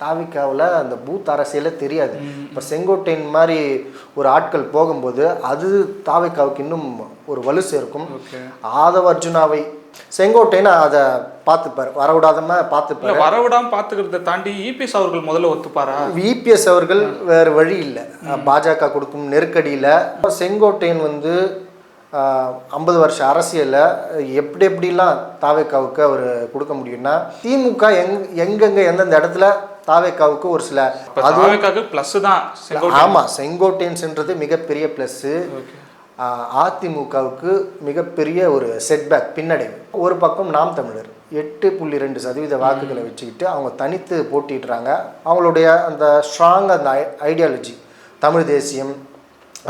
தாவிக்காவில் அந்த பூத் அரசியலே தெரியாது. இப்போ செங்கோட்டையன் மாதிரி ஒரு ஆட்கள் போகும்போது அது தாவிக்காவுக்கு இன்னும் ஒரு வலு சேர்க்கும். ஆதவ அர்ஜுனாவை செங்கோட்டையன் அதை பார்த்துப்பார். வரவிடாதம பார்த்துப்பார். வரவிடாம பாத்துக்கிறத தாண்டி இபிஎஸ் அவர்கள் முதல்ல ஒத்துப்பாரா? விபிஎஸ் அவர்கள் வேறு வழி இல்லை. பாஜக கொடுக்கும் நெருக்கடியில். செங்கோட்டையன் வந்து ஐம்பது வருஷ அரசியலில் எப்படி எப்படிலாம் தாவேக்காவுக்கு அவர் கொடுக்க முடியும்னா திமுக எங் எங்கெங்க எந்தெந்த இடத்துல தாவேக்காவுக்கு ஒரு சில பிளஸ் தான் ஆமாம் செங்கோட்டையன்ஸ்ன்றது மிகப்பெரிய ப்ளஸ்ஸு அதிமுகவுக்கு மிகப்பெரிய ஒரு செட்பேக் பின்னடைவு. ஒரு பக்கம் நாம் தமிழர். எட்டு புள்ளி ரெண்டு சதவீத வாக்குகளை வச்சுக்கிட்டு அவங்க தனித்து போட்டிடுறாங்க. அவங்களுடைய அந்த ஸ்ட்ராங் அந்த ஐடியாலஜி தமிழ் தேசியம்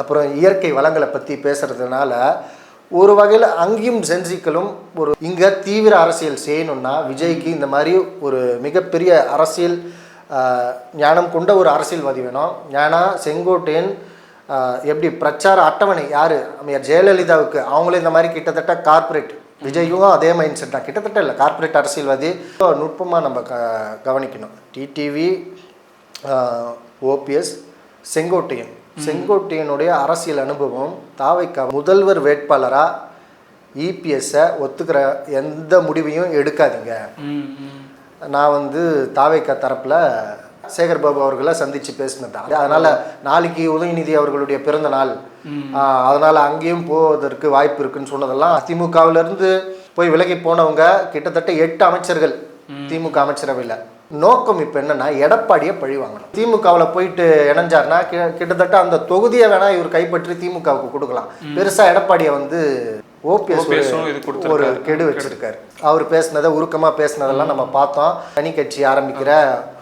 அப்புறம் இயற்கை வளங்களை பற்றி பேசுகிறதுனால ஒரு வகையில் அங்கேயும் சென்சிக்களும் ஒரு இங்கே தீவிர அரசியல் செய்யணும்னா விஜய்க்கு இந்த மாதிரி ஒரு மிகப்பெரிய அரசியல் ஞானம் கொண்ட ஒரு அரசியல்வாதி வேணும். ஏன்னா செங்கோட்டையன் எப்படி பிரச்சார அட்டவணை யார்? அம்மையார் ஜெயலலிதாவுக்கு. அவங்களும் இந்த மாதிரி கிட்டத்தட்ட கார்ப்பரேட் விஜயும் அதே மைண்ட் செட் தான். கிட்டத்தட்ட இல்லை கார்ப்பரேட் அரசியல்வாதி. நுட்பமாக நம்ம க கவனிக்கணும். TTV OPS Sengottaiyan. செங்கோட்டையனுடைய அரசியல் அனுபவம் தாவைக்கா முதல்வர் வேட்பாளராக இபிஎஸ்ஸை ஒத்துக்கிற எந்த முடிவையும் எடுக்காதீங்க. நான் வந்து தாவேக்கா தரப்பில் சேகர் பாபு அவர்களை சந்தித்து பேசினது. அதனால் நாளைக்கு உதயநிதி அவர்களுடைய பிறந்த நாள். அதனால அங்கேயும் போவதற்கு வாய்ப்பு இருக்குன்னு சொன்னதெல்லாம் அதிமுகவுல இருந்து போய் விலகி போனவங்க கிட்டத்தட்ட எட்டு அமைச்சர்கள் திமுக அமைச்சரவையில். நோக்கம் இப்போ என்னன்னா எடப்பாடியை பழி வாங்கணும். திமுகவில் போயிட்டு இணைஞ்சார்னா கிட்டத்தட்ட அந்த தொகுதியை வேணா இவர் கைப்பற்றி திமுகவுக்கு கொடுக்கலாம். பெருசா எடப்பாடியை வந்து ஓபிஎஸ் ஒரு. கெடு வச்சிருக்காரு. அவர் பேசினதை உருக்கமா பேசினதெல்லாம் நம்ம பார்த்தோம். தனி கட்சி ஆரம்பிக்கிற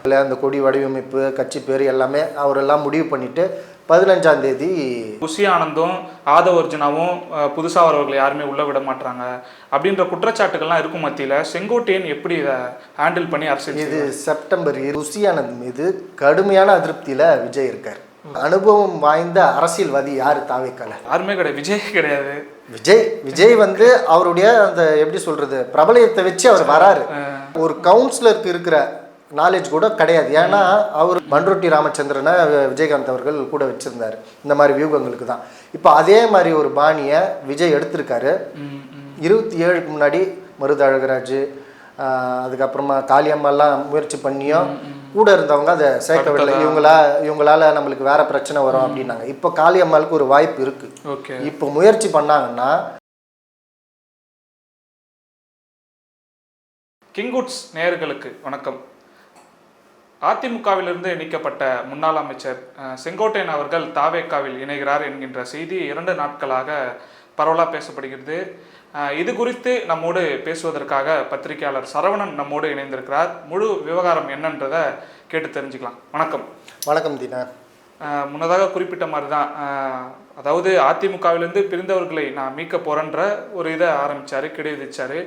இல்ல அந்த கொடி வடிவமைப்பு கட்சி பேர் எல்லாமே அவரெல்லாம் முடிவு பண்ணிட்டு பதினஞ்சாம் தேதி புசி ஆனந்தும் ஆதவ அர்ஜுனாவும் அஹ், புதுசா வரவர்களை யாருமே உள்ள விட மாட்டாங்க அப்படின்ற குற்றச்சாட்டுகள்லாம் இருக்கும் மத்தியில செங்கோட்டையன் எப்படி இதை ஹேண்டில் பண்ணி அரசியல் இது செப்டம்பர் இரு- ருசியானந்த் மீது கடுமையான அதிருப்தியில விஜய் இருக்கார். அனுபவம் வாய்ந்த அரசியல்வாதி யாரு? தாவேக்கல. யாருமே கிடையாது. விஜய் கிடையாது. விஜய் விஜய் வந்து அவருடைய அந்த எப்படி சொல்றது பிரபலயத்தை வச்சு அவர் வராரு. ஒரு கவுன்சிலருக்கு இருக்கிற நாலேஜ் கூட கிடையாது. ஏன்னா அவர் பண்ருட்டி ராமச்சந்திரனை விஜயகாந்த் அவர்கள் கூட வச்சிருந்தாரு. இந்த மாதிரி வியூகங்களுக்கு தான். இப்போ அதே மாதிரி ஒரு பாணியை விஜய் எடுத்திருக்காரு. இருபத்தி ஏழுக்கு முன்னாடி மருது அழகராஜ் அதுக்கப்புறமா காளியம்மாலாம் முயற்சி பண்ணியும் கூட இருந்தவங்க அதை சேர்க்கவில்லை. இவங்களா இவங்களால நம்மளுக்கு வேற பிரச்சனை வரும் அப்படின்னாங்க. இப்போ காளியம்மாளுக்கு ஒரு வாய்ப்பு இருக்கு. இப்போ முயற்சி பண்ணாங்கன்னா கிங்குட்ஸ் நேயர்களுக்கு வணக்கம். அதிமுகவிலிருந்து நீக்கப்பட்ட முன்னாள் அமைச்சர் செங்கோட்டையன் அவர்கள் தாவேக்காவில் இணைகிறார் என்கின்ற செய்தி இரண்டு நாட்களாக பரவலாக பேசப்படுகிறது. இது குறித்து நம்மோடு பேசுவதற்காக பத்திரிகையாளர் சரவணன் நம்மோடு இணைந்திருக்கிறார். முழு விவகாரம் என்னன்றதை கேட்டு தெரிஞ்சுக்கலாம். வணக்கம். வணக்கம் தீனா. முன்னதாக குறிப்பிட்ட மாதிரி தான் அதாவது அதிமுகவிலிருந்து பிரிந்தவர்களை நான் மீட்க போறேன்ற ஒரு இதை ஆரம்பிச்சாரு கிடை விதிச்சாரு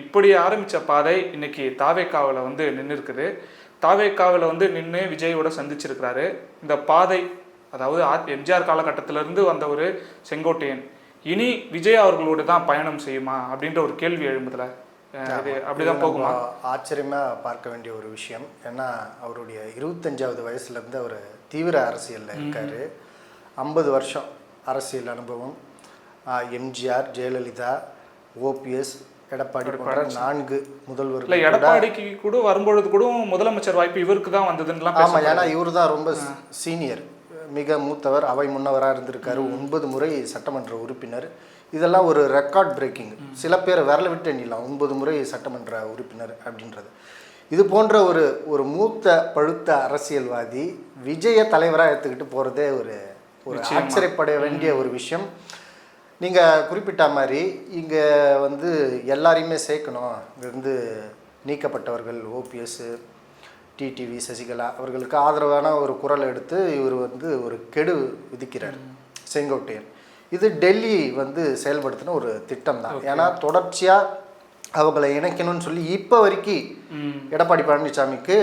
இப்படி ஆரம்பிச்ச பாதை இன்னைக்கு தாவேக்காவில் வந்து நின்று இருக்குது தாவேக்காவில் வந்து நின்று விஜயோட சந்திச்சிருக்கிறாரு. இந்த பாதை அதாவது எம்ஜிஆர் காலகட்டத்திலிருந்து வந்த ஒரு செங்கோட்டையன். இனி விஜய் அவர்களோடு தான் பயணம் செய்யுமா அப்படின்ற ஒரு கேள்வி எழும்புதுல? அப்படிதான் போகுமா? நம்ம ஆச்சரியமா பார்க்க வேண்டிய ஒரு விஷயம். ஏன்னா அவருடைய இருபத்தஞ்சாவது வயசுல இருந்து அவர் தீவிர அரசியல்ல இருக்காரு. ஐம்பது வருஷம் அரசியல் அனுபவம். எம்ஜிஆர் ஜெயலலிதா ஓபிஎஸ் எடப்பாடி போன்ற நான்கு இல்ல முதல்வர்கள் எடப்பாடிக்கு கூட வரும்பொழுது கூட முதலமைச்சர் வாய்ப்பு இவருக்கு தான் வந்ததுன்னுலாம் ஆமா பேச ஏன்னா இவர் தான் ரொம்ப சீனியர். மிக மூத்தவர் அவை முன்னவராக இருந்திருக்காரு. ஒன்பது முறை சட்டமன்ற உறுப்பினர். இதெல்லாம் ஒரு ரெக்கார்ட் பிரேக்கிங் சில பேர் விரல விட்டு எண்ணிடலாம். ஒன்பது முறை சட்டமன்ற உறுப்பினர் அப்படின்றது. இது போன்ற ஒரு ஒரு மூத்த பழுத்த அரசியல்வாதி விஜய தலைவராக எடுத்துக்கிட்டு போகிறதே ஒரு ஒரு ஆச்சரியப்பட வேண்டிய ஒரு விஷயம். நீங்கள் குறிப்பிட்ட மாதிரி இங்கே வந்து எல்லாரையுமே சேர்க்கணும். இங்கேருந்து நீக்கப்பட்டவர்கள் ஓபிஎஸ் டிடிவி சசிகலா அவர்களுக்கு ஆதரவான ஒரு குரல் எடுத்து இவர் வந்து ஒரு கெடு விதிக்கிறார். செங்கோட்டையன். இது டெல்லி வந்து செயல்படுத்தின ஒரு திட்டம் தான் ஏன்னா தொடர்ச்சியாக அவங்களை இணைக்கணும்னு சொல்லி இப்போ வரைக்கும். எடப்பாடி பழனிசாமிக்கு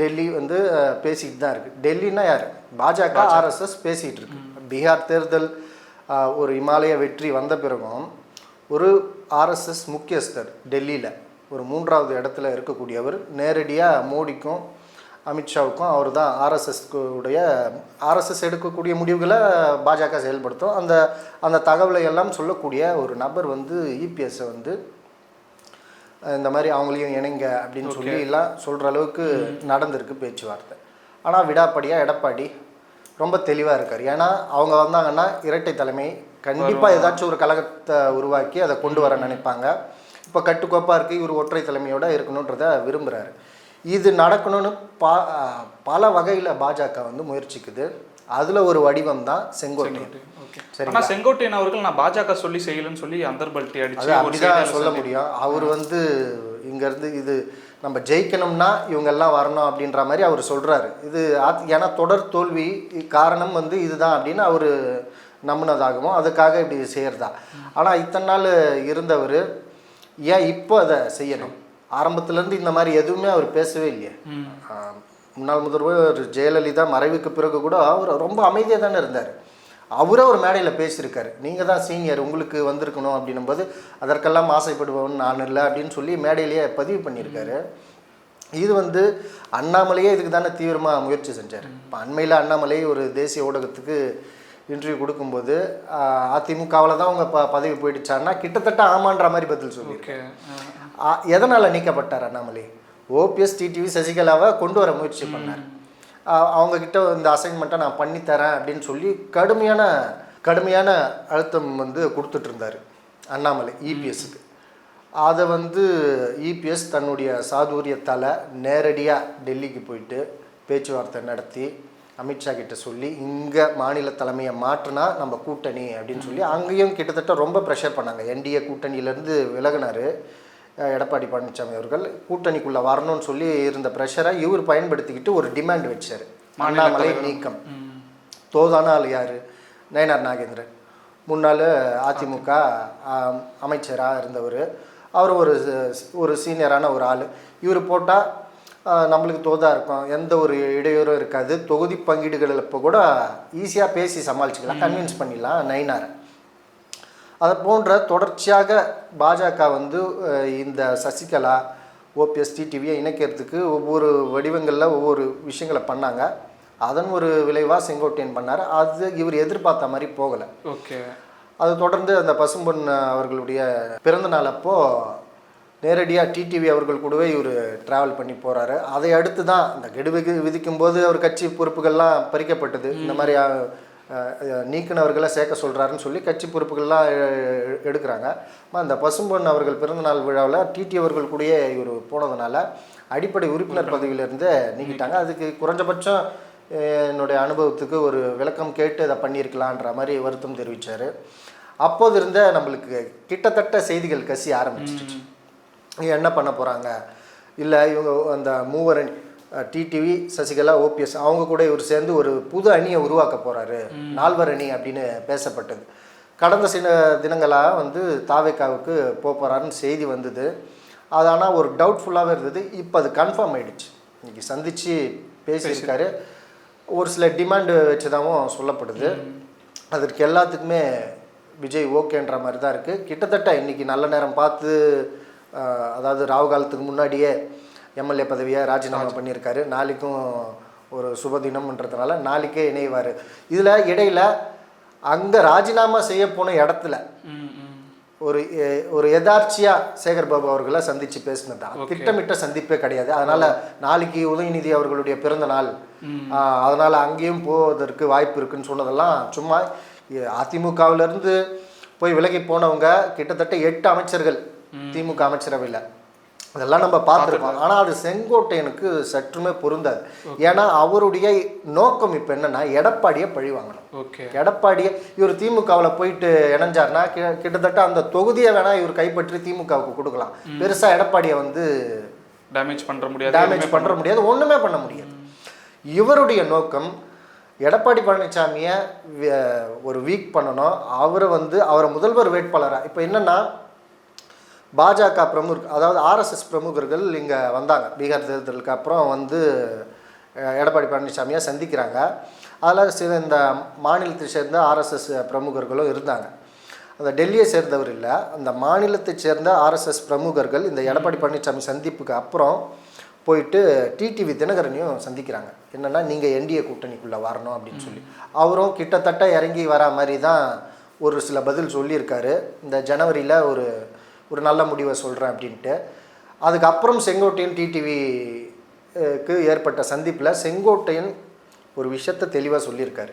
டெல்லி வந்து பேசிக்கிட்டு தான் இருக்கு. டெல்லினா யார்? பாஜக ஆர்எஸ்எஸ் பேசிகிட்டு இருக்கு. பீகார் தேர்தல் ஒரு இமாலய வெற்றி வந்த பிறகும் ஒரு ஆர்எஸ்எஸ் முக்கியஸ்தர் டெல்லியில். ஒரு மூன்றாவது இடத்துல இருக்கக்கூடியவர் நேரடியாக மோடிக்கும் அமித்ஷாவுக்கும் அவர் தான் ஆர்எஸ்எஸ் உடைய ஆர்எஸ்எஸ் எடுக்கக்கூடிய முடிவுகளை பாஜக செயல்படுத்தும். அந்த அந்த தகவலை எல்லாம் சொல்லக்கூடிய ஒரு நபர் வந்து இபிஎஸ்ஸை வந்து இந்த மாதிரி அவங்களையும் இணைங்க அப்படின்னு சொல்லி எல்லாம் சொல்கிற அளவுக்கு நடந்திருக்கு பேச்சுவார்த்தை. ஆனால் விடாப்படியாக எடப்பாடி ரொம்ப தெளிவாக இருக்கார். ஏன்னா அவங்க வந்தாங்கன்னா இரட்டை தலைமை கண்டிப்பாக ஏதாச்சும் ஒரு கழகத்தை உருவாக்கி அதை கொண்டு வர நினைப்பாங்க. இப்போ கட்டுக்கோப்பாக இருக்குது இவர் ஒற்றை தலைமையோட இருக்கணுன்றத விரும்புகிறாரு இது நடக்கணும்னு பா பல வகையில் பாஜக வந்து முயற்சிக்குது. அதில் ஒரு வடிவம் தான் செங்கோட்டையன். ஓகே. சரிங்களா? ஆனா செங்கோட்டையன் அவர்கள் நான் பாஜக சொல்லி செய்யலன்னு சொல்லி அந்தர்பல்ட்டி அடிச்சு அப்படிதான் சொல்ல முடியும். அவர் வந்து இங்கேருந்து இது நம்ம ஜெயிக்கணும்னா இவங்கெல்லாம் வரணும் அப்படின்ற மாதிரி அவர் சொல்கிறாரு இது ஏன்னா தொடர் தோல்வி காரணம் வந்து இதுதான் அப்படின்னு அவர் நம்பினதாகவும் அதுக்காக இப்படி செய்கிறதா ஆனால் இத்தனை நாள் இருந்தவர் ஏன் இப்போ அதை செய்யணும்? ஆரம்பத்துலேருந்து இந்த மாதிரி எதுவுமே அவர் பேசவே இல்லையே. முன்னாள் முதல்வர் ஜெயலலிதா மறைவுக்கு பிறகு கூட அவர் ரொம்ப அமைதியாக தானே இருந்தார். அவரே ஒரு மேடையில் பேசியிருக்காரு. நீங்கள் தான் சீனியர் உங்களுக்கு வந்திருக்கணும் அப்படின்னும் போது அதற்கெல்லாம் ஆசைப்படுபவன் நான் இல்லை அப்படின்னு சொல்லி மேடையிலேயே பதிவு பண்ணியிருக்காரு. இது வந்து அண்ணாமலையே இதுக்கு தானே தீவிரமாக முயற்சி செஞ்சார். இப்போ அண்மையில் அண்ணாமலை ஒரு தேசிய ஊடகத்துக்கு இன்டர்வியூ கொடுக்கும்போது அதிமுகவில் தான் அவங்க ப பதவி போயிடுச்சான்னா கிட்டத்தட்ட ஆமான்ற மாதிரி பதில் சொல்லி எதனால் நீக்கப்பட்டார் அண்ணாமலை? ஓபிஎஸ் டிடிவி சசிகலாவை கொண்டு வர முயற்சி பண்ணார். ஆ- அவங்க கிட்ட இந்த அசைன்மெண்ட்டை நான் பண்ணித்தரேன் அப்படின்னு சொல்லி கடுமையான கடுமையான அழுத்தம் வந்து கொடுத்துட்டு இருந்தார் அண்ணாமலை இபிஎஸ்க்கு அதை வந்து இபிஎஸ் தன்னுடைய சாதுரியத்தால் நேரடியாக டெல்லிக்கு போயிட்டு பேச்சுவார்த்தை நடத்தி அமித்ஷா கிட்ட சொல்லி இங்கே மாநில தலைமையை மாற்றினா நம்ம கூட்டணி அப்படின்னு சொல்லி அங்கேயும் கிட்டத்தட்ட ரொம்ப ப்ரெஷர் பண்ணாங்க. என்டிஏ கூட்டணியிலேருந்து விலகினார் எடப்பாடி பழனிசாமி அவர்கள். கூட்டணிக்குள்ளே வரணும்னு சொல்லி இருந்த ப்ரெஷரை இவர் பயன்படுத்திக்கிட்டு ஒரு டிமாண்ட் வச்சார். அண்ணாமலை நீக்கம். தோதான ஆள் யார்? நயனார் நாகேந்திரன். முன்னாள் அதிமுக அமைச்சராக இருந்தவர். அவர் ஒரு ஒரு சீனியரான ஒரு ஆள். இவர் போட்டால் நம்மளுக்கு தோதா இருக்கும். எந்த ஒரு இடையூறும் இருக்காது. தொகுதி பங்கீடுகள் இப்போ கூட ஈஸியாக பேசி சமாளிச்சுக்கலாம். கன்வின்ஸ் பண்ணிடலாம். நயினாரை அதை போன்ற தொடர்ச்சியாக பாஜக வந்து இந்த சசிகலா ஓபிஎஸ் டிடிவியை இணைக்கிறதுக்கு ஒவ்வொரு வடிவங்களில் ஒவ்வொரு விஷயங்களை பண்ணாங்க. அதன் ஒரு விளைவாக செங்கோட்டையன் பண்ணார். அது இவர் எதிர்பார்த்த மாதிரி போகலை. ஓகே. அது தொடர்ந்து அந்த பசும்பொன் அவர்களுடைய பிறந்த நாள் அப்போ நேரடியாக டிடிவி அவர்கள் கூடவே இவர் ட்ராவல் பண்ணி போகிறாரு அதை அடுத்து தான் இந்த கெடு விதி விதிக்கும் போது அவர் கட்சி பொறுப்புகள்லாம் பறிக்கப்பட்டது. இந்த மாதிரி நீக்கினவர்களை சேர்க்க சொல்கிறாருன்னு சொல்லி கட்சி பொறுப்புகள்லாம் எடுக்கிறாங்க. அந்த பசும்பொன் அவர்கள் பிறந்தநாள் விழாவில் டிடி அவர்கள் கூடயே இவர் போனதுனால அடிப்படை உறுப்பினர் பதவியிலிருந்து நீக்கிட்டாங்க. அதுக்கு குறைஞ்சபட்சம் என்னுடைய அனுபவத்துக்கு ஒரு விளக்கம் கேட்டு அதை பண்ணியிருக்கலான்ற மாதிரி வருத்தம் தெரிவித்தார் அப்போது இருந்த நம்மளுக்கு கிட்டத்தட்ட செய்திகள் கசி ஆரம்பிச்சிச்சு இவங்க என்ன பண்ண போகிறாங்க இல்லை இவங்க அந்த மூவர் அணி டிடிவி சசிகலா ஓபிஎஸ் அவங்க கூட இவர் சேர்ந்து ஒரு புது அணியை உருவாக்க போகிறாரு நால்வர் அணி அப்படின்னு பேசப்பட்டது. கடந்த சில தினங்களாக வந்து தாவேக்காவுக்கு போக போகிறாருன்னு செய்தி வந்தது. அது ஆனால் ஒரு டவுட்ஃபுல்லாகவே இருந்தது. இப்போ அது கன்ஃபார்ம் ஆயிடுச்சு. இன்னைக்கு சந்தித்து பேசியிருக்காரு. ஒரு சில டிமாண்டு வச்சதாகவும் சொல்லப்படுது. அதற்கு எல்லாத்துக்குமே விஜய் ஓகேன்ற மாதிரி தான் இருக்குது கிட்டத்தட்ட இன்னைக்கு நல்ல நேரம் பார்த்து அதாவது ராவு காலத்துக்கு முன்னாடியே எம்எல்ஏ பதவியை ராஜினாமா பண்ணியிருக்காரு. நாளைக்கும் ஒரு சுபதினம்ன்றதுனால நாளைக்கே இணைவார். இதில் இடையில அங்கே ராஜினாமா செய்ய போன இடத்துல ஒரு ஒரு எதார்ச்சியா சேகர் பாபு அவர்களை சந்திச்சு பேசினது? தான் திட்டமிட்ட சந்திப்பே கிடையாது. அதனால நாளைக்கு உதயநிதி அவர்களுடைய பிறந்த நாள். அதனால அங்கேயும் போவதற்கு வாய்ப்பு இருக்குன்னு சொன்னதெல்லாம் சும்மா எ- அதிமுகவுல இருந்து போய் விலகி போனவங்க கிட்டத்தட்ட எட்டு அமைச்சர்கள் திமுக அமைச்சரவையில் அதெல்லாம் நம்ம பார்த்துருக்கோம். ஆனால் அது செங்கோட்டையனுக்கு சற்றுமே பொருந்தாது. ஏன்னா அவருடைய நோக்கம் இப்போ என்னன்னா எடப்பாடியை பழி வாங்கணும். எடப்பாடியை இவர் திமுகவில் போயிட்டு இணைஞ்சார்னா கிட்டத்தட்ட அந்த தொகுதியை வேணா இவர் கைப்பற்றி திமுகவுக்கு கொடுக்கலாம். பெருசா எடப்பாடியை வந்து டேமேஜ் பண்ற முடியாது டேமேஜ் பண்ற முடியாது. ஒண்ணுமே பண்ண முடியாது. இவருடைய நோக்கம் எடப்பாடி பழனிசாமியை ஒரு வீக் பண்ணணும். அவரை வந்து அவரை முதல்வர் வேட்பாளராக இப்போ என்னன்னா பாஜக பிரமுக அதாவது ஆர்எஸ்எஸ் பிரமுகர்கள் இங்கே வந்தாங்க. பீகார் தேர்தலுக்கு அப்புறம் வந்து எடப்பாடி பழனிசாமியாக சந்திக்கிறாங்க. அதில் சில இந்த மாநிலத்தை சேர்ந்த ஆர்எஸ்எஸ் பிரமுகர்களும் இருந்தாங்க. அந்த டெல்லியை சேர்ந்தவர் இல்லை. அந்த மாநிலத்தை சேர்ந்த ஆர்எஸ்எஸ் பிரமுகர்கள் இந்த எடப்பாடி பழனிசாமி சந்திப்புக்கு அப்புறம் போயிட்டு டிடிவி தினகரனையும் சந்திக்கிறாங்க. என்னென்னா நீங்கள் என்டிஏ கூட்டணிக்குள்ளே வரணும் அப்படின்னு சொல்லி. அவரும் கிட்டத்தட்ட இறங்கி வரா மாதிரி தான் ஒரு சில பதில் சொல்லியிருக்காரு. இந்த ஜனவரியில் ஒரு ஒரு நல்ல முடிவை சொல்கிறேன் அப்படின்ட்டு. அதுக்கப்புறம் செங்கோட்டையன் டிடிவிக்கு ஏற்பட்ட சந்திப்பில் செங்கோட்டையன் ஒரு விஷயத்தை தெளிவாக சொல்லியிருக்காரு.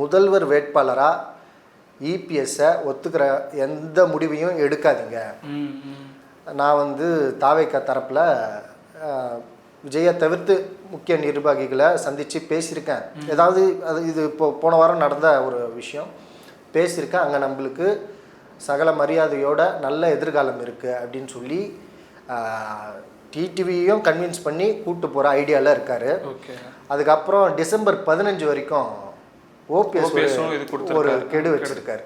முதல்வர் வேட்பாளராக இபிஎஸ்ஸை ஒத்துக்கிற எந்த முடிவையும் எடுக்காதீங்க. நான் வந்து தாவைக்கா தரப்பில் விஜயை தவிர்த்து முக்கிய நிர்வாகிகளை சந்தித்து பேசியிருக்கேன். ஏதாவது அது இது இப்போ போன வாரம் நடந்த ஒரு விஷயம். பேசியிருக்கேன். அங்கே நம்மளுக்கு சகல மரியாதையோட நல்ல எதிர்காலம் இருக்குது அப்படின்னு சொல்லி டிடிவியும் கன்வின்ஸ் பண்ணி கூட்டு போகிற ஐடியாவில் இருக்கார். அதுக்கப்புறம் டிசம்பர் பதினஞ்சு வரைக்கும் ஓபிஎஸ் ஒரு. கெடு வச்சிருக்காரு.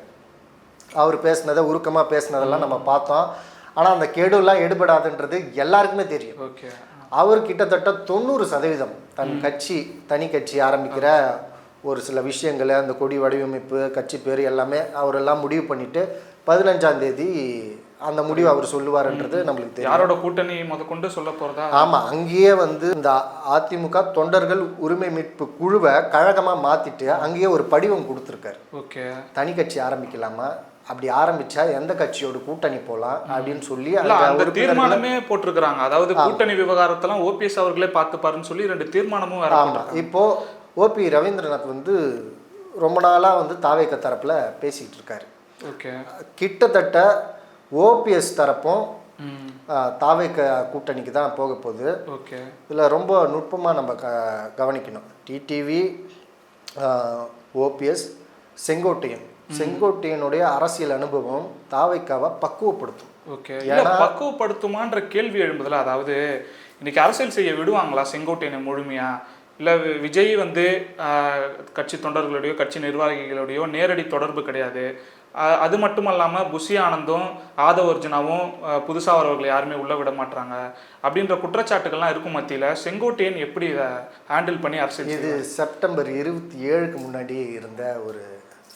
அவர் பேசினதை உருக்கமாக பேசினதெல்லாம் நம்ம பார்த்தோம். ஆனால் அந்த கெடுலாம் எடுபடாதுன்றது எல்லாருக்குமே தெரியும். அவர் கிட்டத்தட்ட தொண்ணூறு சதவீதம் தன் கட்சி தனி கட்சி ஆரம்பிக்கிற ஒரு சில விஷயங்களை அந்த கொடி வடிவமைப்பு கட்சி பேர் எல்லாமே அவரெல்லாம் முடிவு பண்ணிட்டு பதினஞ்சாம் தேதி அந்த முடிவு அவர் சொல்லுவாருன்றது நம்மளுக்கு தெரியும். யாரோட கூட்டணி முதற்கொண்டு சொல்ல போறதா? ஆமாம் அங்கேயே வந்து இந்த அதிமுக தொண்டர்கள் உரிமை மீட்பு குழுவை கழகமாக மாற்றிட்டு அங்கேயே ஒரு படிவம் கொடுத்துருக்காரு. ஓகே. தனி கட்சி ஆரம்பிக்கலாமா? அப்படி ஆரம்பிச்சா எந்த கட்சியோட கூட்டணி போகலாம் அப்படின்னு சொல்லி அந்த தீர்மானமே போட்டிருக்கிறாங்க. அதாவது கூட்டணி விவகாரத்தெல்லாம் ஓபிஎஸ் அவர்களே பார்த்துப்பாருன்னு சொல்லி ரெண்டு தீர்மானமும் ஆமாம் இப்போ ஓபி ரவீந்திரநாத் வந்து ரொம்ப நாளாக வந்து தாவேக்க தரப்பில் பேசிக்கிட்டு இருக்காரு. கிட்டத்தட்ட ஓபிஎஸ் தரப்பும் தாவேக்க கூட்டணிக்கு தான் போக போகுது. ஓகே. இதில் ரொம்ப நுட்பமாக நம்ம க கவனிக்கணும். TTV OPS Sengottaiyan. செங்கோட்டையனுடைய அரசியல் அனுபவம் தாவைக்காவை பக்குவப்படுத்தும். ஓகே. இல்ல பக்குவப்படுத்துமான்ற கேள்வி எழும்புதுல. அதாவது இன்னைக்கு அரசியல் செய்ய விடுவாங்களா செங்கோட்டையனை முழுமையா? இல்ல விஜய் வந்து கட்சி தொண்டர்களுடையோ கட்சி நிர்வாகிகளுடையோ நேரடி தொடர்பு கிடையாது. அது மட்டும் இல்லாம புஷி ஆனந்தும் ஆதவ அர்ஜுனாவும் ஆஹ், புதுசா வரவர்களை யாருமே உள்ள விட மாட்டாங்க அப்படின்ற குற்றச்சாட்டுகள்லாம் இருக்கும் மத்தியில செங்கோட்டையன் எப்படி இதை ஹேண்டில் பண்ணி அரசியல் இது செப்டம்பர் இருபத்தி ஏழுக்கு முன்னாடி இருந்த ஒரு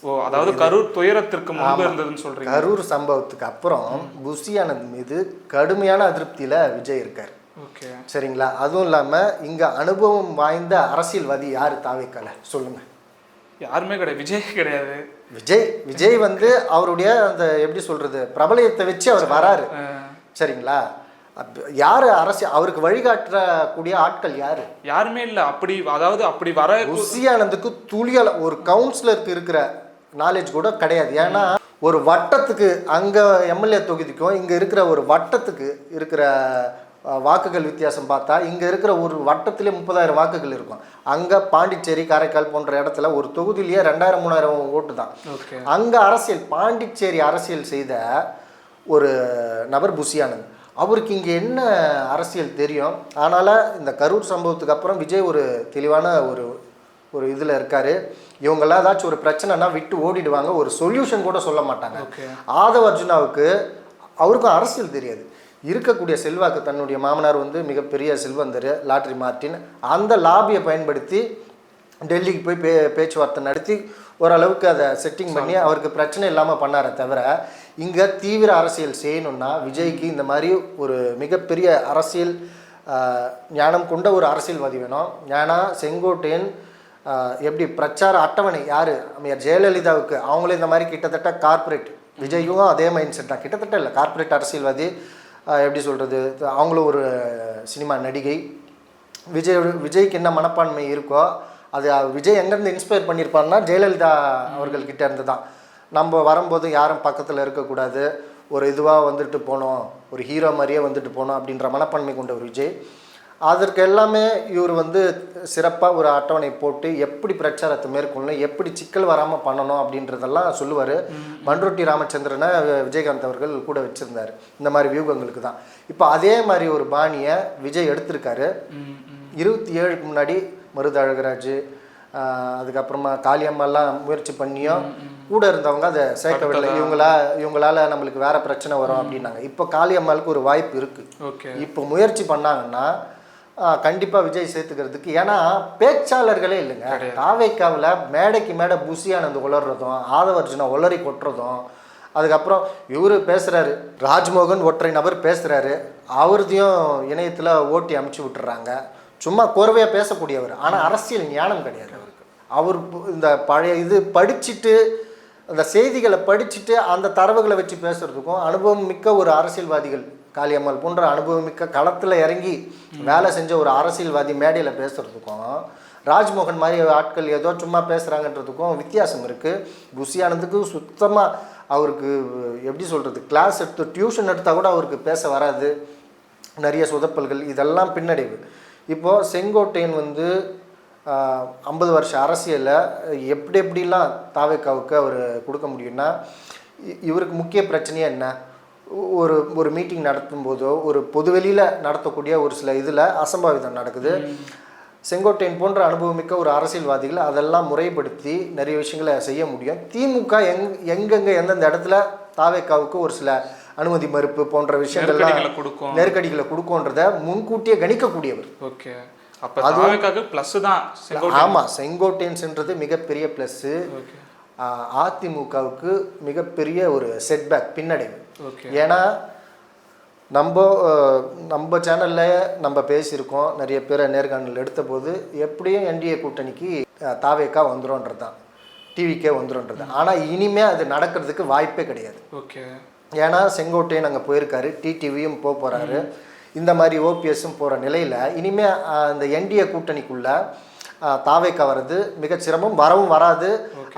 ஓ அதாவது கரூர் துயரத்திற்கு முன்பு இருந்ததுன்னு சொல்றீங்க. கரூர் சம்பவத்துக்கு அப்புறம் புஷி ஆனந்த் மீது கடுமையான அதிருப்தியில் விஜய் இருக்கார். ஓகே. சரிங்களா? அதுவும் இல்லாமல் இங்கே அனுபவம் வாய்ந்த அரசியல்வாதி யார்? தாவைக்கல. சொல்லுங்கள் யாருமே கிடையாது. விஜய் கிடையாது. விஜய் விஜய் வந்து அவருடைய அந்த எப்படி சொல்கிறது பிரபலயத்தை வச்சு அவர் வராரு. சரிங்களா? யார் அரசியல் அவருக்கு வழிகாட்டக்கூடிய ஆட்கள் யார்? யாருமே இல்ல. அப்படி அதாவது அப்படி வர புஷி ஆனந்துக்கு துளியல ஒரு கவுன்சிலருக்கு இருக்கிற நாலேஜ் கூட கிடையாது. ஏன்னா ஒரு வட்டத்துக்கு அங்கே எம்எல்ஏ தொகுதிக்கும் இங்கே இருக்கிற ஒரு வட்டத்துக்கு இருக்கிற வாக்குகள் வித்தியாசம் பார்த்தா இங்கே இருக்கிற ஒரு வட்டத்திலே முப்பதாயிரம் வாக்குகள் இருக்கும். அங்கே பாண்டிச்சேரி காரைக்கால் போன்ற இடத்துல ஒரு தொகுதியிலேயே ரெண்டாயிரம் மூணாயிரம் ஓட்டு தான். அங்கே அரசியல் பாண்டிச்சேரி அரசியல் செய்த ஒரு நபர் புஷி ஆனந்த் அவருக்கு இங்கே என்ன அரசியல் தெரியும்? அதனால் இந்த கரூர் சம்பவத்துக்கு அப்புறம் விஜய் ஒரு தெளிவான ஒரு ஒரு இதில் இருக்காரு. இவங்கெல்லாம் ஏதாச்சும் ஒரு பிரச்சனைனா விட்டு ஓடிடுவாங்க. ஒரு சொல்யூஷன் கூட சொல்ல மாட்டாங்க. ஆதவ் அர்ஜுனாவுக்கு அவருக்கும் அரசியல் தெரியாது. இருக்கக்கூடிய செல்வாக்கு தன்னுடைய மாமனார் வந்து மிகப்பெரிய செல்வந்தர் லாட்ரி மார்ட்டின். அந்த லாபியை பயன்படுத்தி டெல்லிக்கு போய் பே பேச்சுவார்த்தை நடத்தி ஓரளவுக்கு அதை செட்டிங் பண்ணி அவருக்கு பிரச்சனை இல்லாமல் பண்ணாரே தவிர இங்கே தீவிர அரசியல் செய்யணும்னா விஜய்க்கு இந்த மாதிரி ஒரு மிகப்பெரிய அரசியல் ஞானம் கொண்ட ஒரு அரசியல்வாதி வேணும். ஏன்னா செங்கோட்டையன் எப்படி பிரச்சார அட்டவணை யார்? அம்மையார் ஜெயலலிதாவுக்கு அவங்களே இந்த மாதிரி கிட்டத்தட்ட கார்ப்பரேட் விஜயும் அதே மைண்ட் செட் தான். கிட்டத்தட்ட இல்லை கார்ப்பரேட் அரசியல்வாதி எப்படி சொல்கிறது அவங்களும் ஒரு சினிமா நடிகை. விஜய் விஜய்க்கு என்ன மனப்பான்மை இருக்கோ அது விஜய் எங்கேருந்து இன்ஸ்பயர் பண்ணியிருப்பாருன்னா ஜெயலலிதா அவர்கள் இருந்து தான் நம்ம வரும்போது யாரும் பக்கத்தில் இருக்கக்கூடாது. ஒரு இதுவாக வந்துட்டு போனோம் ஒரு ஹீரோ மாதிரியே வந்துட்டு போனோம் அப்படின்ற மனப்பான்மை கொண்ட ஒரு விஜய். அதற்கு எல்லாமே இவர் வந்து சிறப்பாக ஒரு அட்டவணை போட்டு எப்படி பிரச்சாரத்தை மேற்கொள்ளணும் எப்படி சிக்கல் வராமல் பண்ணணும் அப்படின்றதெல்லாம் சொல்லுவார். மண்ரொட்டி ராமச்சந்திரனை விஜயகாந்த் அவர்கள் கூட வச்சுருந்தார். இந்த மாதிரி வியூகங்களுக்கு தான். இப்போ அதே மாதிரி ஒரு பாணியை விஜய் எடுத்திருக்காரு. இருபத்தி ஏழுக்கு முன்னாடி மருது அழகராஜ் அதுக்கப்புறமா காளியம்மாலாம் முயற்சி பண்ணியும் கூட இருந்தவங்க அதை சேர்க்கவில்லை. இவங்களா இவங்களால நம்மளுக்கு வேற பிரச்சனை வரும் அப்படின்னாங்க. இப்போ காளியம்மாளுக்கு ஒரு வாய்ப்பு இருக்கு. ஓகே. இப்போ முயற்சி பண்ணாங்கன்னா ஆஹ் கண்டிப்பா விஜய் சேர்த்துக்கிறதுக்கு. ஏன்னா பேச்சாளர்களே இல்லைங்க. தாவேக்காவில் மேடைக்கு மேடை புசியானந்து உளர்றதும் ஆதவர்ஜுனா உளறி கொட்டுறதும் அதுக்கப்புறம் இவர் பேசுறாரு ராஜ்மோகன் ஒற்றை நபர் பேசுறாரு அவரதையும் இணையத்தில் ஓட்டி அமுச்சு விட்டுறாங்க. சும்மா கோர்வையாக பேசக்கூடியவர். ஆனால் அரசியல் ஞானம் கிடையாது அவருக்கு. அவர் இந்த பழைய இது படிச்சுட்டு அந்த செய்திகளை படிச்சுட்டு அந்த தரவுகளை வச்சு பேசுறதுக்கும் அனுபவம் மிக்க ஒரு அரசியல்வாதிகள் காளியம்மாள் போன்ற அனுபவம் மிக்க களத்தில் இறங்கி வேலை செஞ்ச ஒரு அரசியல்வாதி மேடையில் பேசுகிறதுக்கும் ராஜ்மோகன் மாதிரி ஆட்கள் ஏதோ சும்மா பேசுகிறாங்கன்றதுக்கும் வித்தியாசம் இருக்குது புஷி சுத்தமாக அவருக்கு எப்படி சொல்கிறது கிளாஸ் எடுத்து டியூஷன் எடுத்தால் கூட அவருக்கு பேச வராது. நிறைய சொதப்பல்கள் இதெல்லாம் பின்னடைவு. இப்போது செங்கோட்டையன் வந்து ஐம்பது வருஷ அரசியலில் எப்படி எப்படிலாம் தாவேக்காவுக்கு அவர் கொடுக்க முடியும்னா இ- இவருக்கு முக்கிய பிரச்சனையே என்ன? ஒரு ஒரு மீட்டிங் நடத்தும் போதோ ஒரு பொதுவெளியில் நடத்தக்கூடிய ஒரு சில இதில் அசம்பாவிதம் நடக்குது. செங்கோட்டையன் போன்ற அனுபவமிக்க ஒரு அரசியல்வாதிகள் அதெல்லாம் முறைப்படுத்தி நிறைய விஷயங்களை செய்ய முடியும். திமுக எங் எங்கெங்க எந்தெந்த இடத்துல தாவேக்காவுக்கு ஒரு சில அனுமதி மறுப்பு போன்ற விஷயங்கள்லாம் கொடுக்கும். நெருக்கடிகளை கொடுக்கும்ன்றத முன்கூட்டியே கணிக்கக்கூடியவர். ஓகே. அப்ப பிளஸ் தான் ஆமாம் செங்கோட்டையன்ஸ்ன்றது மிகப்பெரிய ப்ளஸ்ஸு அதிமுகவுக்கு மிகப்பெரிய ஒரு செட்பேக் பின்னடைவு. ஏன்னா நம்ம நம்ம சேனலில் நம்ம பேசியிருக்கோம். நிறைய பேரை நேர்காணல் எடுத்தபோது எப்படியும் என்டிஏ கூட்டணிக்கு தாவேக்கா வந்துரும்ன்றது தான். டிவிக்கே வந்துரும்ன்றது ஆனால் இனிமே அது நடக்கிறதுக்கு வாய்ப்பே கிடையாது. ஓகே ஏன்னா செங்கோட்டையன் அங்கே போயிருக்காரு. டிடிவியும் போக போகிறாரு இந்த மாதிரி ஓபிஎஸும் போகிற நிலையில் இனிமே அஹ், இந்த என்டிஏ கூட்டணிக்குள்ள தாவேக்கா வர்றது மிகச் சிரமம் வரவும் வராது.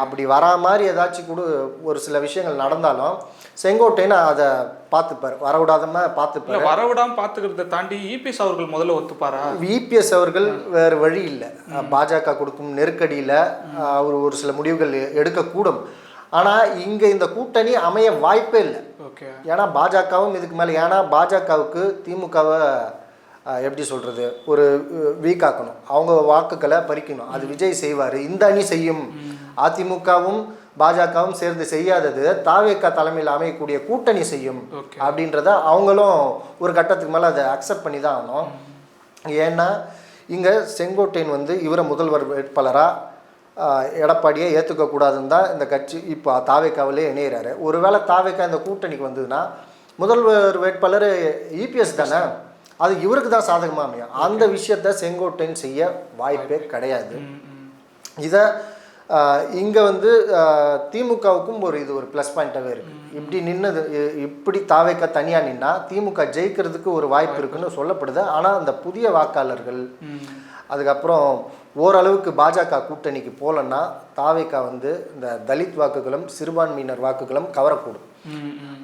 அப்படி வரா மாதிரி ஏதாச்சும் கூட ஒரு சில விஷயங்கள் நடந்தாலும் செங்கோட்டையன் அதை பார்த்துப்பார். வரவிடாதம பார்த்துப்பார். வரவிடாம பாத்துக்கிறத தாண்டி இபிஎஸ் அவர்கள் முதல்ல ஒத்துப்பாரா? விபிஎஸ் அவர்கள் வேறு வழி இல்லை. பாஜக கொடுக்கும் நெருக்கடியில் அவர் ஒரு சில முடிவுகள் எடுக்கக்கூடும். ஆனால் இங்கே இந்த கூட்டணி அமைய வாய்ப்பே இல்லை. ஏன்னா பாஜகவும் இதுக்கு மேலே ஏன்னா பாஜகவுக்கு திமுகவை எப்படி சொல்கிறது ஒரு வீக் ஆக்கணும் அவங்க வாக்குகளை பறிக்கணும் அது விஜய் செய்வார் இந்த அணி செய்யும் அதிமுகவும் பாஜகவும் சேர்ந்து செய்யாதது தாவேக்கா தலைமையில் அமையக்கூடிய கூட்டணி செய்யும் அப்படின்றத அவங்களும் ஒரு கட்டத்துக்கு மேலே அதை அக்செப்ட் பண்ணி தான் ஆகணும் ஏன்னா இங்கே செங்கோட்டையன் வந்து இவரை முதல்வர் வேட்பாளராக எடப்பாடியை ஏற்றுக்கக்கூடாதுன்னு தான் இந்த கட்சி இப்போ தாவேக்காவிலே இணையிறாரு ஒருவேளை தாவேக்கா இந்த கூட்டணிக்கு வந்ததுன்னா முதல்வர் வேட்பாளர் இபிஎஸ் தானே அது இவருக்கு தான் சாதகமாக அமையும். அந்த விஷயத்த செங்கோட்டையன் செய்ய வாய்ப்பே கிடையாது. இதை இங்கே வந்து திமுகவுக்கும் ஒரு இது ஒரு ப்ளஸ் பாயிண்ட்டாகவே இருக்குது இப்படி நின்னது இப்படி தாவேக்க தனியாக நின்னா திமுக ஜெயிக்கிறதுக்கு ஒரு வாய்ப்பு இருக்குன்னு சொல்லப்படுது. ஆனால் அந்த புதிய வாக்காளர்கள். அதுக்கப்புறம் ஓரளவுக்கு பாஜக கூட்டணிக்கு போகலன்னா தாவேக்கா வந்து இந்த தலித் வாக்குகளும் சிறுபான்மையினர் வாக்குகளும் கவரக்கூடும்.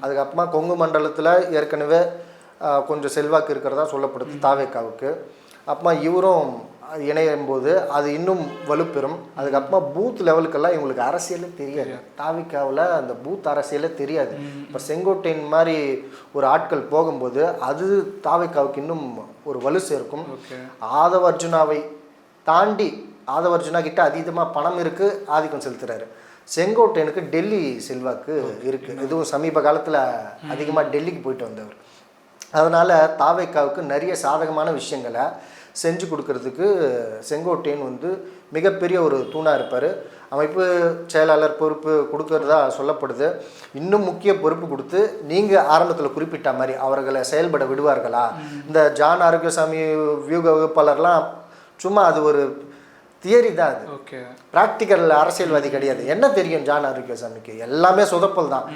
அதுக்கப்புறமா கொங்கு மண்டலத்தில் ஏற்கனவே கொஞ்சம் செல்வாக்கு இருக்கிறதா சொல்லப்படுது தாவேக்காவுக்கு. அப்புறமா இவரும் இணையும் போது அது இன்னும் வலுப்பெறும். அதுக்கப்புறமா பூத் லெவலுக்கெல்லாம் இவங்களுக்கு அரசியலே தெரியாது. தாவிக்காவில் அந்த பூத் அரசியலே தெரியாது. இப்போ செங்கோட்டையன் மாதிரி ஒரு ஆட்கள் போகும்போது அது தாவிக்காவுக்கு இன்னும் ஒரு வலு சேர்க்கும். ஓகே. ஆதவ அர்ஜுனாவை தாண்டி ஆதவ அர்ஜுனா கிட்ட அதீதமாக பணம் இருக்கு ஆதிக்கம் செலுத்துறாரு. செங்கோட்டையனுக்கு டெல்லி செல்வாக்கு இருக்கு. இதுவும் சமீப காலத்தில் அதிகமாக டெல்லிக்கு போயிட்டு வந்தவர். அதனால தாவேக்காவுக்கு நிறைய சாதகமான விஷயங்களை செஞ்சு கொடுக்கறதுக்கு செங்கோட்டையன் வந்து மிகப்பெரிய ஒரு தூணாக இருப்பார். அமைப்பு செயலாளர் பொறுப்பு கொடுக்கறதா சொல்லப்படுது. இன்னும் முக்கிய பொறுப்பு கொடுத்து நீங்கள் ஆரம்பத்தில் குறிப்பிட்ட மாதிரி அவர்களை செயல்பட விடுவார்களா? இந்த ஜான் ஆரோக்கியசாமி வியூக வகுப்பாளர்லாம் சும்மா அது ஒரு தியரி தான் அது. ஓகே. ப்ராக்டிக்கல் அரசியல்வாதி கிடையாது. என்ன தெரியும் ஜான் ஆரோக்கியசாமிக்கு? எல்லாமே சொதப்பல் தான்.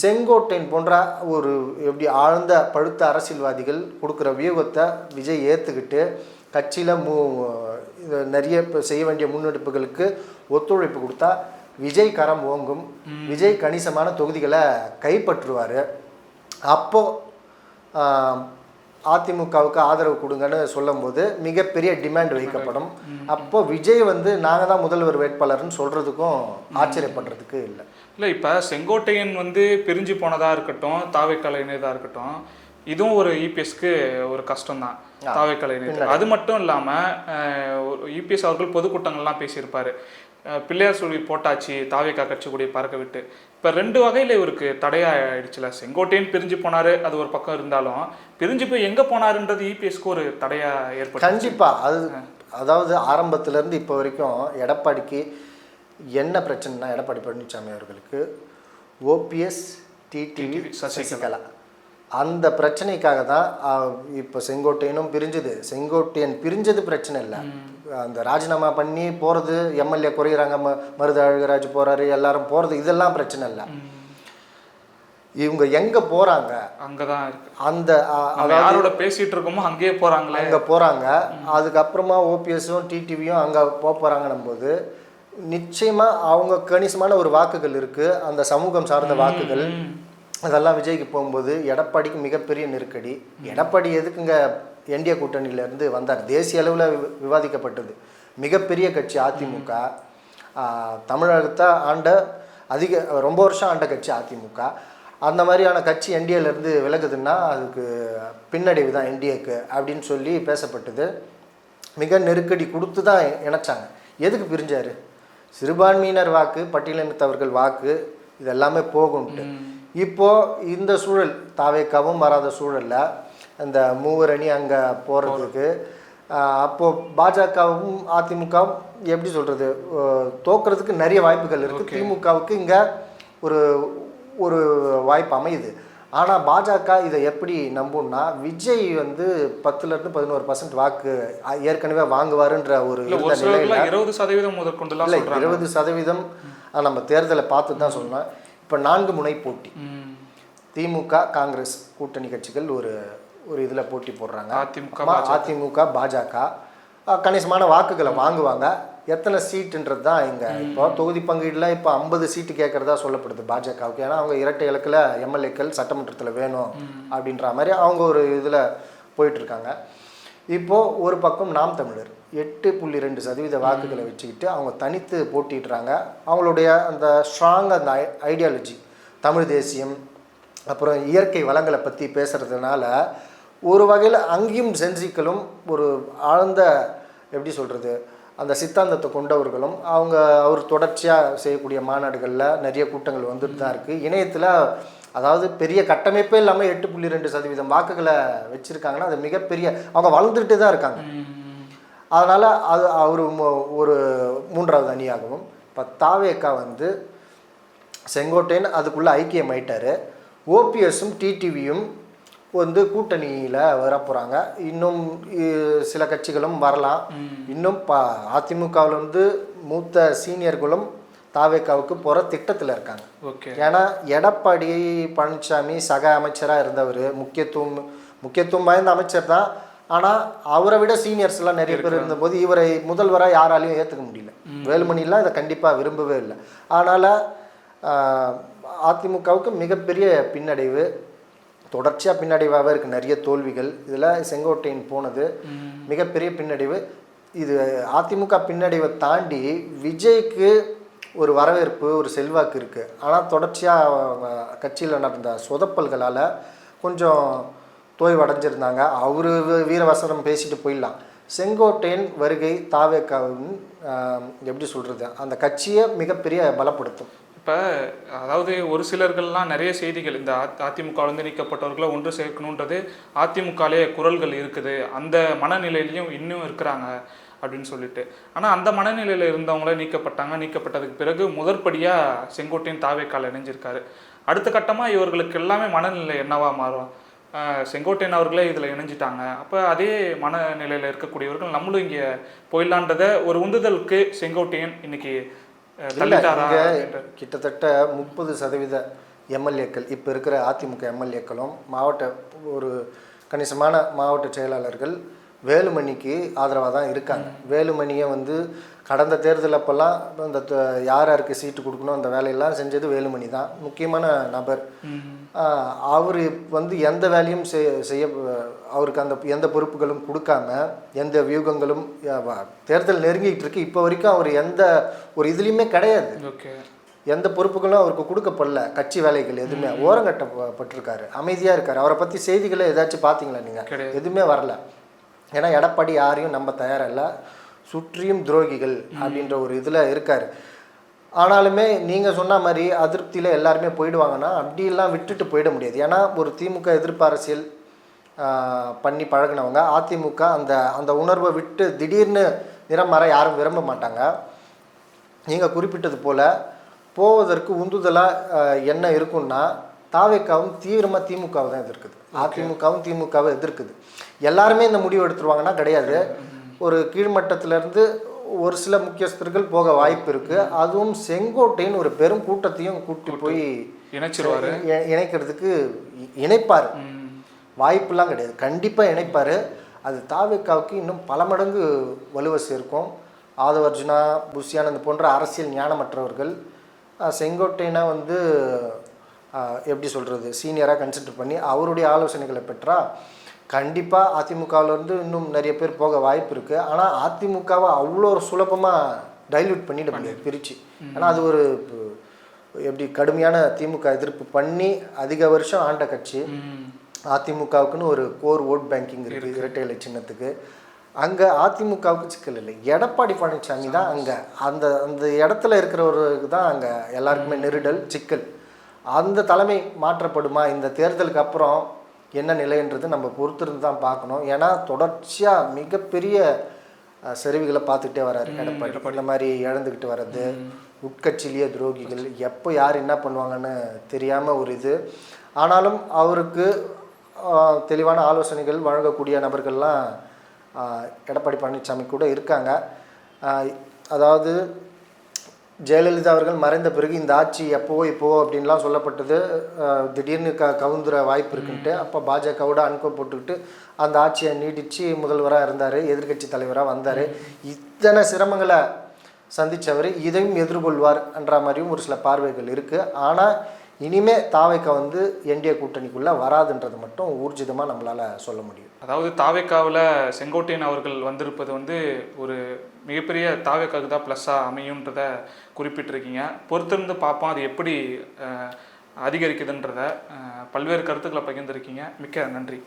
செங்கோட்டையன் போன்ற ஒரு எப்படி ஆழ்ந்த பழுத்த அரசியல்வாதிகள் கொடுக்குற வியூகத்தை விஜய் ஏற்றுக்கிட்டு கட்சியில் மூ நிறைய இப்ப செய்ய வேண்டிய முன்னெடுப்புகளுக்கு ஒத்துழைப்பு கொடுத்தா விஜய் கரம் ஓங்கும். விஜய் கணிசமான தொகுதிகளை கைப்பற்றுவார். அப்போ ஆஹ், அதிமுகவுக்கு ஆதரவு கொடுங்கன்னு சொல்லும்போது மிகப்பெரிய டிமாண்ட் வைக்கப்படும் அப்போ விஜய் வந்து நாங்கள் தான் முதல்வர் வேட்பாளர்னு சொல்கிறதுக்கும் ஆச்சரியப்படுறதுக்கு இல்லை. இல்லை இப்போ செங்கோட்டையன் வந்து பிரிஞ்சு போனதா இருக்கட்டும் தாவைக்கலை இணையதா இருக்கட்டும் இதுவும் ஒரு இபிஎஸ்க்கு ஒரு கஷ்டம் தான் தாவைக்கலை அது மட்டும் இல்லாமல் இபிஎஸ் அவர்கள் பொதுக்கூட்டங்கள்லாம் பேசியிருப்பாரு. பிள்ளையார் சொல்லி போட்டாச்சு தாவேக்கா கட்சி கூடிய பறக்க விட்டு. இப்போ ரெண்டு வகையில் இவருக்கு தடையாயிடுச்சுல. செங்கோட்டையன் பிரிஞ்சு போனாரு அது ஒரு பக்கம் இருந்தாலும் பிரிஞ்சு போய் எங்கே போனாருன்றது இபிஎஸ்க்கு ஒரு தடையா ஏற்பட்டு கண்டிப்பாக அது அதாவது ஆரம்பத்திலேருந்து இப்போ வரைக்கும் எடப்பாடிக்கு என்ன பிரச்சனைனா எடப்பாடி பழனிசாமி அவர்களுக்கு ஓபிஎஸ் டிடிவி சசிகலா. அந்த பிரச்சனைக்காக தான் இப்போ செங்கோட்டையனும் பிரிஞ்சுது. செங்கோட்டையன் பிரிஞ்சது பிரச்சனை இல்லை. அந்த ராஜினாமா பண்ணி போகிறது எம்எல்ஏ குறையிறாங்க ம மருது அழகராஜ் போகிறாரு எல்லாரும் போகிறது இதெல்லாம் பிரச்சனை இல்லை. இவங்க எங்கே போகிறாங்க அங்கதான் இருக்கு. அந்த யாரோட பேசிட்டு இருக்கோமோ அங்கேயே போறாங்களே. அங்கே போகிறாங்க அதுக்கப்புறமா ஓபிஎஸும் டிடிவியும் அங்கே போக போகிறாங்கன்னும் போது நிச்சயமாக அவங்க கணிசமான ஒரு வாக்குகள் இருக்குது அந்த சமூகம் சார்ந்த வாக்குகள். அதெல்லாம் விஜய்க்கு போகும்போது எடப்பாடிக்கு மிகப்பெரிய நெருக்கடி. எடப்பாடி எதுக்குங்க என்டிஏ கூட்டணியிலேருந்து வந்தார். தேசிய அளவில் விவாதிக்கப்பட்டது. மிகப்பெரிய கட்சி அதிமுக. தமிழகத்தை ஆண்ட அதிக ரொம்ப வருஷம் ஆண்ட கட்சி அதிமுக. அந்த மாதிரியான கட்சி என்டிஏலேருந்து விலகுதுன்னா அதுக்கு பின்னடைவு தான் என்டிஏக்கு அப்படின்னு சொல்லி பேசப்பட்டது. மிக நெருக்கடி கொடுத்து தான் இணைச்சாங்க. எதுக்கு பிரிஞ்சாரு? சிறுபான்மையினர் வாக்கு பட்டியலினத்தவர்கள் வாக்கு இது எல்லாமே போகும்ட்டு இப்போ இந்த சூழல் தாவேக்காவும் வராத சூழல்ல அந்த மூவர் அணி அங்கே போகிறதுக்கு அப்போ பாஜகவும் அதிமுகவும் எப்படி சொல்றது அஹ், தோக்குறதுக்கு நிறைய வாய்ப்புகள் இருக்கு. திமுகவுக்கு இங்க ஒரு ஒரு வாய்ப்பு அமையுது. ஆனா பாஜக இதை எப்படி நம்பும்னா விஜய் வந்து பத்துல இருந்து பதினோரு பர்சன்ட் வாக்கு ஏற்கனவே வாங்குவாருன்ற ஒரு இருபது சதவீதம் முதற்கொண்டுலாம் இல்லை இருபது சதவீதம் நம்ம தேர்தலை பார்த்து தான் சொன்னோம் இப்போ நான்கு முனை போட்டி. திமுக காங்கிரஸ் கூட்டணி கட்சிகள் ஒரு ஒரு இதில் போட்டி போடுறாங்க. அதிமுக அதிமுக பாஜக. கணிசமான வாக்குகளை வாங்குவாங்க. எத்தனை சீட்டுன்றது தான் இங்கே. இப்போ தொகுதி பங்கீடுல இப்போ ஐம்பது சீட்டு கேட்குறதா சொல்லப்படுது பாஜகவுக்கு. ஏன்னா அவங்க இரட்டை இலக்கில் எம்எல்ஏக்கள் சட்டமன்றத்தில் வேணும் அப்படின்ற மாதிரி அவங்க ஒரு இதில் போயிட்டுருக்காங்க. இப்போது ஒரு பக்கம் நாம் தமிழர். எட்டு புள்ளி ரெண்டு சதவீத வாக்குகளை வச்சுக்கிட்டு அவங்க தனித்து போட்டிடுறாங்க அவங்களுடைய அந்த ஸ்ட்ராங் அந்த ஐடியாலஜி தமிழ் தேசியம் அப்புறம் இயற்கை வளங்களை பற்றி பேசுகிறதுனால ஒரு வகையில் அங்கேயும் சென்சிக்களும் ஒரு ஆழ்ந்த எப்படி சொல்கிறது அந்த சித்தாந்தத்தை கொண்டவர்களும் அவங்க அவர் தொடர்ச்சியாக செய்யக்கூடிய மாநாடுகளில் நிறைய கூட்டங்கள் வந்துட்டு தான் இருக்குது இணையத்தில் அதாவது பெரிய கட்டமைப்பே இல்லாமல் எட்டு புள்ளி ரெண்டு சதவீதம் வாக்குகளை வச்சுருக்காங்கன்னா அது மிகப்பெரிய அவங்க வளர்ந்துட்டு தான் இருக்காங்க. அதனால் அது அவர் ஒரு மூன்றாவது அணியாகவும் இப்போ தாவேக்கா வந்து செங்கோட்டையன் அதுக்குள்ளே ஐக்கியம் ஆயிட்டாரு ஓபிஎஸும் டிடிவியும் வந்து கூட்டணியில் வர போகிறாங்க இன்னும் சில கட்சிகளும் வரலாம். இன்னும் ப அதிமுகவில் வந்து மூத்த சீனியர்களும் தாவேக்காவுக்கு போகிற திட்டத்தில் இருக்காங்க. ஓகே. ஏன்னா எடப்பாடி பழனிசாமி சக அமைச்சராக இருந்தவர் முக்கியத்துவம் முக்கியத்துவம் வாய்ந்த அமைச்சர் தான். ஆனால் அவரை விட சீனியர்ஸ் எல்லாம் நிறைய பேர் இருந்தபோது இவரை முதல்வராக யாராலையும் ஏற்றுக்க முடியல. வேலுமணிலாம் இதை கண்டிப்பாக விரும்பவே இல்லை. அதனால் அதிமுகவுக்கு மிகப்பெரிய பின்னடைவு. தொடர்ச்சியாக பின்னடைவாகவே இருக்குது நிறைய தோல்விகள். இதில் செங்கோட்டையன் போனது. மிகப்பெரிய பின்னடைவு. இது அதிமுக பின்னடைவை தாண்டி விஜய்க்கு ஒரு வரவேற்பு ஒரு செல்வாக்கு இருக்குது ஆனால் தொடர்ச்சியாக கட்சியில் நடந்த சொதப்பல்களால் கொஞ்சம் தோய்வடைஞ்சிருந்தாங்க. அவரு வீரவசனம் பேசிட்டு போயிடலாம். செங்கோட்டையன் வருகை தாவேக்காவின் எப்படி சொல்கிறது அந்த கட்சியை மிகப்பெரிய பலப்படுத்தும். இப்போ அதாவது ஒரு சிலர்கள்லாம் நிறைய செய்திகள் இந்த அதிமுகவிலேருந்து நீக்கப்பட்டவர்களை ஒன்று சேர்க்கணுன்றது அதிமுகலே குரல்கள் இருக்குது. அந்த மனநிலையிலையும் இன்னும் இருக்கிறாங்க அப்படின்னு சொல்லிட்டு. ஆனால் அந்த மனநிலையில் இருந்தவங்களே நீக்கப்பட்டாங்க. நீக்கப்பட்டதுக்கு பிறகு முதற்படியாக செங்கோட்டையன் தாவேக்கால் இணைஞ்சிருக்காரு. அடுத்த கட்டமாக இவர்களுக்கு எல்லாமே மனநிலை என்னவாக மாறும்? செங்கோட்டையன் அவர்களே இதில் இணைஞ்சிட்டாங்க. அப்போ அதே மனநிலையில் இருக்கக்கூடியவர்கள் நம்மளும் இங்கே போயிடலான்றத ஒரு உந்துதலுக்கு செங்கோட்டையன் இன்னைக்கு கிட்டத்தட்ட முப்பது சதவீத எம்எல்ஏக்கள் இப்போ இருக்கிற அதிமுக எம்எல்ஏக்களும் மாவட்ட ஒரு கணிசமான மாவட்ட செயலாளர்கள் வேலுமணிக்கு ஆதரவாக தான் இருக்காங்க வேலுமணியை வந்து கடந்த தேர்தல் அப்போல்லாம் இந்த த- யார் யாருக்கு சீட்டு கொடுக்கணும் அந்த வேலையெல்லாம் செஞ்சது வேலுமணி தான். முக்கியமான நபர். அவர் வந்து எந்த வேலையும் செய்ய செய்ய அவருக்கு அந்த எந்த பொறுப்புகளும் கொடுக்காம எந்த வியூகங்களும் தேர்தல் நெருங்கிட்டு இருக்கு. இப்போ வரைக்கும் அவர் எந்த ஒரு இதுலேயுமே கிடையாது. எந்த பொறுப்புகளும் அவருக்கு கொடுக்கப்படல. கட்சி வேலைகள் எதுவுமே. ஓரங்கட்டப்பட்டிருக்காரு. அமைதியாக இருக்காரு. அவரை பற்றி செய்திகளை ஏதாச்சும் பார்த்தீங்களா நீங்கள். எதுவுமே வரல. ஏன்னா எடப்பாடி யாரையும் நம்ப தயாரில்ல. சுற்றியும் துரோகிகள் அப்படின்ற ஒரு இதில் இருக்காரு. ஆனாலுமே நீங்கள் சொன்ன மாதிரி அதிருப்தியில் எல்லாருமே போயிடுவாங்கன்னா அப்படியெல்லாம் விட்டுட்டு போயிட முடியாது. ஏன்னா ஒரு திமுக எதிர்ப்பு அரசியல் பண்ணி பழகுனவங்க அதிமுக அந்த அந்த உணர்வை விட்டு திடீர்னு நிறம் மாற யாரும் விரும்ப மாட்டாங்க. நீங்கள் குறிப்பிட்டது போல் போவதற்கு உந்துதலாக என்ன இருக்குன்னா தாவேக்காவும் தீவிரமாக திமுகவை தான் எதிர்க்குது. அதிமுகவும் திமுகவை எதிர்க்குது. எல்லாருமே இந்த முடிவு எடுத்துருவாங்கன்னா கிடையாது. ஒரு கீழ்மட்டத்திலேருந்து ஒரு சில முக்கியஸ்தர்கள் போக வாய்ப்பு இருக்கு. அதுவும் செங்கோட்டையின் ஒரு பெரும் கூட்டத்தையும் கூட்டி போய் இணைச்சிருவாரு. இணைக்கிறதுக்கு இணைப்பார். வாய்ப்புலாம் கிடையாது. கண்டிப்பாக இணைப்பார். அது தாவேக்காவுக்கு இன்னும் பல மடங்கு வலுவை சேர்க்கும். ஆதவர்ஜுனா புஷியானந்த் போன்ற அரசியல் ஞானமற்றவர்கள் செங்கோட்டையனை வந்து எப்படி சொல்கிறது சீனியராக கன்சிடர் பண்ணி அவருடைய ஆலோசனைகளை பெற்றா கண்டிப்பாக அதிமுகவிலேருந்து இன்னும் நிறைய பேர் போக வாய்ப்பு இருக்குது ஆனால் அதிமுகவை அவ்வளோ சுலபமாக டைல்யூட் பண்ணிட முடியாது பிரித்து ஏன்னா அது ஒரு எப்படி கடுமையான திமுக எதிர்ப்பு பண்ணி அதிக வருஷம் ஆண்ட கட்சி. அதிமுகவுக்குன்னு ஒரு கோர் ஓட் பேங்கிங் இருக்குது இரட்டை இலை சின்னத்துக்கு. அங்கே அதிமுகவுக்கு சிக்கல் இல்லை. எடப்பாடி பழனிசாமி தான் அங்கே. அந்த அந்த இடத்துல இருக்கிறவருக்கு தான் அங்கே. எல்லாருக்குமே நெருடல் சிக்கல். அந்த தலைமை மாற்றப்படுமா? இந்த தேர்தலுக்கு அப்புறம் என்ன நிலைன்றது நம்ம பொறுத்திருந்து தான் பார்க்கணும். ஏன்னா தொடர்ச்சியாக மிகப்பெரிய சரிவுகளை பார்த்துக்கிட்டே வராரு எடப்பாடி. இந்த மாதிரி இழந்துக்கிட்டு வர்றது உட்கட்சியிலேயே துரோகிகள் எப்போ யார் என்ன பண்ணுவாங்கன்னு தெரியாமல் ஒரு இது. ஆனாலும் அவருக்கு தெளிவான ஆலோசனைகள் வழங்கக்கூடிய நபர்கள்லாம் எடப்பாடி பழனிசாமி கூட இருக்காங்க. அதாவது ஜெயலலிதா அவர்கள் மறைந்த பிறகு இந்த ஆட்சி எப்போவோ இப்போவோ அப்படின்லாம் சொல்லப்பட்டது. திடீர்னு க கவுந்துர வாய்ப்பு இருக்குன்ட்டு அப்போ பாஜகவோட அனுப்ப போட்டுக்கிட்டு அந்த ஆட்சியை நீடித்து முதல்வராக இருந்தார் எதிர்க்கட்சி தலைவராக வந்தார். இத்தனை சிரமங்களை சந்திச்சவர் இதையும் எதிர்கொள்வார் என்ற மாதிரியும் ஒரு சில பார்வைகள் இருக்குது ஆனால் இனிமே தாவைக்க வந்து என்டிஏ கூட்டணிக்குள்ளே வராதுன்றது மட்டும் ஊர்ஜிதமாக நம்மளால் சொல்ல முடியும். அதாவது தாவேக்காவில் செங்கோட்டையன் அவர்கள் வந்திருப்பது வந்து ஒரு மிகப்பெரிய தாவேக்காவுக்கு தான் ப்ளஸ்ஸாக அமையுன்றத குறிப்பிட்டிருக்கீங்க. பொறுத்திருந்து பார்ப்போம். அது எப்படி அதிகரிக்குதுன்றத பல்வேறு கருத்துக்களை பகிர்ந்திருக்கீங்க. மிக்க நன்றி.